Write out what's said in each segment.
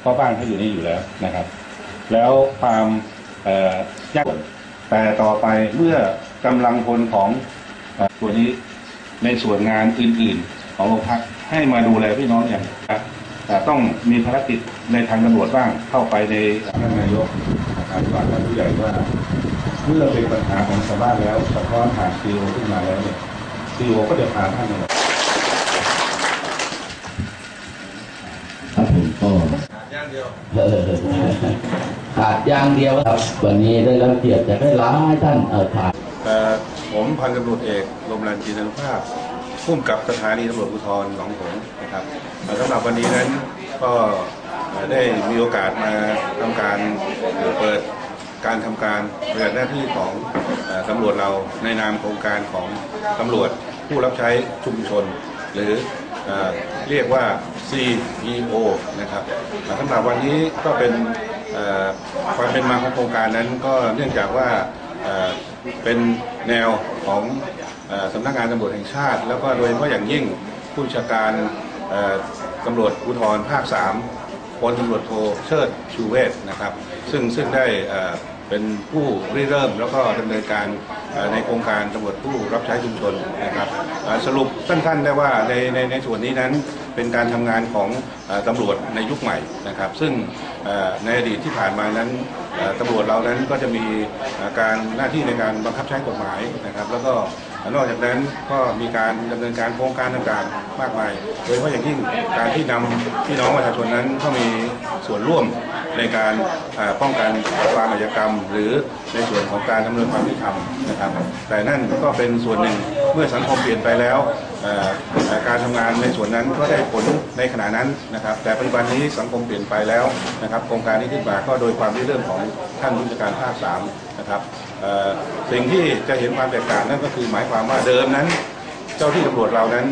เพราะบ้านเขาอยู่นี่อยู่แล้วนะครับ แล้วความยากจนแต่ต่อไปเมื่อกำลังพลของเอ่อตัวนี้ในส่วนงานอื่นๆ ของโรงพักให้มาดูแลพี่น้องอย่างครับแต่ต้องมีภารกิจในทางตำรวจบ้างเข้าไปในท่านนายกนะครับว่าท่านผู้ใหญ่ว่าเมื่อเป็นปัญหาของชาวบ้านแล้วสะท้อนผ่านซีโอขึ้นมาแล้วเนี่ยซีโอก็จะพาท่านมา ครับผมก็ เออขาดอย่างเดียวครับ วันนี้ได้รับเกียรติจากได้หลายท่านเออขาดเอ่อผมพันตำรวจเอกลมรันจีนานุภาพผู้กำกับสถานีตำรวจภูธรหนองหงส์นะครับเอ่อสำหรับวันนี้นั้นก็เอ่อได้มีโอกาสมาทำการเอ่อเปิดการทำการปฏิบัติหน้าที่ของเอ่อตำรวจเราในนามโครงการของตำรวจผู้รับใช้ชุมชน หรือ เรียกว่า CEO นะครับสำหรับวันนี้ก็เป็นความเป็นมาของโครงการนั้นก็เนื่องจากว่าเป็นแนวของอสำนักงานตำรวจแห่งชาติ แล้วก็โดยเฉพาะอย่างยิ่งผู้ชาการตำรวจภูธรภาค3พลตำรวจโทเชิดชูเวศนะครับ ซึ่งซึ่งได้ เป็นผู้ริเริ่มแล้วก็ดำเนินการในโครงการตำรวจผู้รับใช้ชุมชนนะครับสรุปสั้นๆได้ว่าในในในส่วนนี้นั้นเป็นการทำงานของเอ่อตำรวจในยุคใหม่นะครับ ซึ่งในอดีตที่ผ่านมานั้นเอ่อตำรวจเรานั้นก็จะมีการหน้าที่ในการบังคับใช้กฎหมายนะครับ แล้วก็นอกจากนั้นก็มีการดำเนินการโครงการต่างๆมากมาย โดยเฉพาะอย่างยิ่งการที่นำพี่น้องประชาชนนั้นเข้ามีส่วนร่วม ในการป้องกันความอาชญากรรม หรือในส่วนของการดำเนินความยุติธรรมนะครับ แต่นั่นก็เป็นส่วนหนึ่งเมื่อสังคมเปลี่ยนไปแล้วการทำงานในส่วนนั้นก็ได้ผลในขณะนั้นนะครับ แต่ปัจจุบันนี้สังคมเปลี่ยนไปแล้วนะครับโครงการนี้ขึ้นมาก็โดยความริเริ่มของท่านผู้จัดการภาคสามนะครับสิ่งที่จะเห็นความแตกต่างนั่นก็คือหมายความว่าเดิมนั้น จ้าที่ตำรวจเรานั้น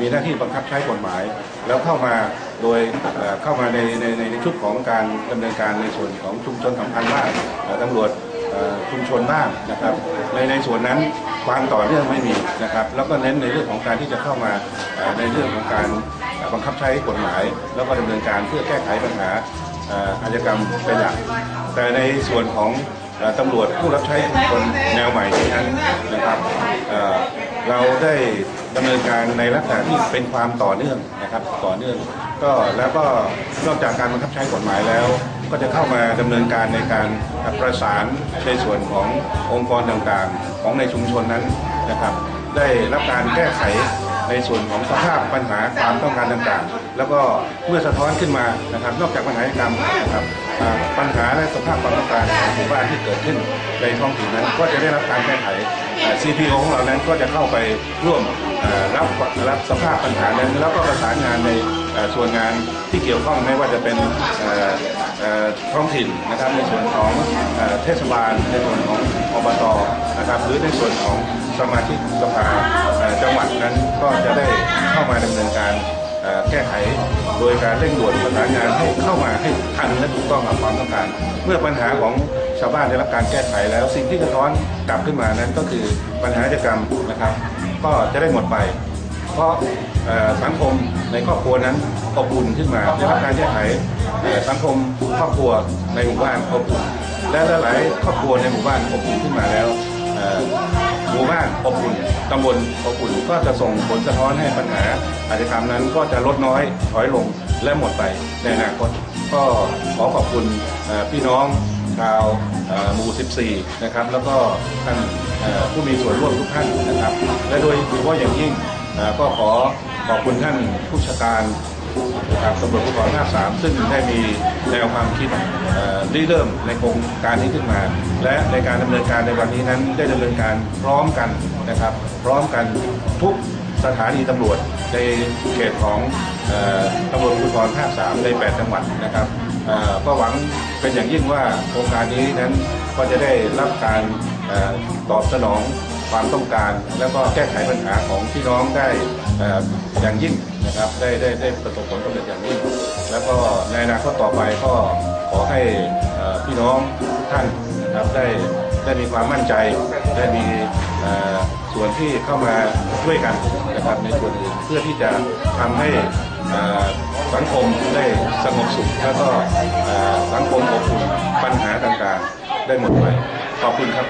มีหน้าที่บังคับใช้กฎหมาย แล้วเข้ามาโดยเข้ามาในในในชุดของการดำเนินการในส่วนของชุมชนสัมพันธ์บ้างตำรวจชุมชนบ้างนะครับในในส่วนนั้นความต่อเนื่องไม่มีนะครับ แล้วก็เน้นในเรื่องของการที่จะเข้ามาในเรื่องของการบังคับใช้กฎหมาย แล้วก็ดำเนินการเพื่อแก้ไขปัญหาอาชญากรรมเป็นหลักแต่ในส่วนของตำรวจผู้รับใช้คนแนวใหม่ที่นั้นนะครับ เราได้ดำเนินการในลักษณะที่เป็นความต่อเนื่องนะครับต่อเนื่อง ก็แล้วก็นอกจากการบังคับใช้กฎหมายแล้ว ก็จะเข้ามาดำเนินการในการประสานในส่วนขององค์กรต่างๆ ของในชุมชนนั้นนะครับ ได้รับการแก้ไขในส่วนของสภาพปัญหาความต้องการต่างๆ แล้วก็เมื่อสะท้อนขึ้นมานะครับ นอกจากปัญหาอาชญารรมนะครับ ปัญหาและสภาพความต้องการของหมู่บ้านที่เกิดขึ้นในท้องถิ่นนั้น ก็จะได้รับการแก้ไข CPO ของเรานั้นก็จะเข้าไปร่วมรับรับสภาพปัญหานั้น แล้วก็ประสานงานในส่วนงานที่เกี่ยวข้องไม่ว่าจะเป็นท้องถิ่นนะครับในส่วนของเทศบาล ในส่วนของอบตนะครับหรือในส่วนของสมาชิกสภาจังหวัดนั้นก็จะได้เข้ามาดำเนินการ แก้ไขโดยการเร่งด่วนประสานงานให้เข้ามาให้ทันและถูกต้องกับความต้องการ เมื่อปัญหาของชาวบ้านได้รับการแก้ไขแล้ว สิ่งที่สะท้อนกลับขึ้นมานั้นก็คือปัญหาอาชญากรรมนะครับ ก็จะได้หมดไป เพราะสังคมในครอบครัวนั้นอบอุ่นขึ้นมาได้รับการแก้ไขสังคมครอบครัวในหมู่บ้านอบอุ่นและหลายครอบครัวในหมู่บ้านอบอุ่นขึ้นมาแล้ว หมู่บ้านอบอุ่นตำบลอบอุ่นก็จะส่งผลสะท้อนให้ปัญหาอาชญากรรมนั้นก็จะลดน้อยถอยลงและหมดไปในอนาคตก็ขอขอบคุณพี่น้องชาวเอ่อหมู่ 14 นะครับ แล้วก็ท่านผู้มีส่วนร่วมทุกท่านนะครับ และโดยเฉพาะอย่างยิ่งก็ขอขอบคุณท่านผู้ชาการ นะครับตำรวจภูธรภาคสามซึ่งได้มีแนวความคิดริเริ่มในโครงการนี้ขึ้นมา และในการดำเนินการในวันนี้นั้นได้ดำเนินการพร้อมกันนะครับ พร้อมกันทุกสถานีตำรวจในเขตของออตำรวจภูธรภาคสามใน 8 จังหวัดนะครับก็หวังเป็นอย่างยิ่งว่าโครงการนี้นั้นก็จะได้รับการออตอบสนอง ความต้องการ แล้วก็แก้ไขปัญหาของพี่น้องได้อย่างยิ่งนะครับได้ได้ได้ประสบผลสำเร็จอย่างยิ่ง แล้วก็ในอนาคตต่อไปก็ขอให้พี่น้องทุกท่านนะครับได้ได้มีความมั่นใจได้มีส่วนที่เข้ามาช่วยกันนะครับในส่วนอื่นเพื่อที่จะทำให้สังคมได้สงบสุข แล้วก็สังคมอบอุ่นปัญหาต่างๆ ได้หมดไปขอบคุณครับ